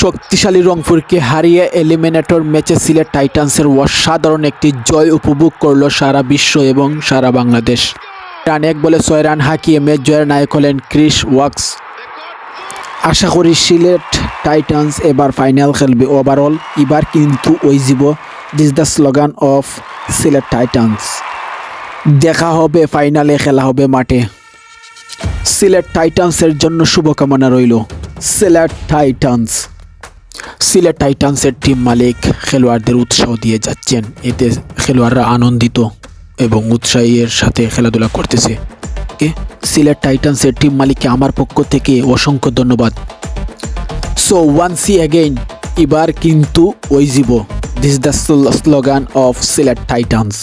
শক্তিশালী রংপুরকে হারিয়ে এলিমিনেটর ম্যাচে সিলেট টাইটান্সের অসাধারণ একটি জয় উপভোগ করল সারা বিশ্ব এবং সারা বাংলাদেশ। রান এক বলে ছয় রান হাঁকিয়ে ম্যাচ জয়ের নায়ক হলেন ক্রিস ওয়াক্স। আশা করি সিলেট টাইটান্স এবার ফাইনাল খেলবে ওভারঅল এবার কিন্তু ওই জীব this the slogan of Sylhet Titans. দেখা হবে ফাইনালে খেলা হবে মাঠে। সিলেট টাইটান্সের জন্য শুভকামনা রইল। সিলেট টাইটান্স। সিলেট টাইটান্সের টিম মালিক খেলোয়াড়দের উৎসাহ দিয়ে যাচ্ছেন। এতে খেলোয়াড়রা আনন্দিত এবং উৎসাহের সাথে খেলাধুলা করতেছে। সিলেট টাইটান্সের টিম মালিককে আমার পক্ষ থেকে অসংখ্য ধন্যবাদ। সো ওয়ান সি অ্যাগেইন এবার কিন্তু ওই জীব this the slogan of Sylhet Titans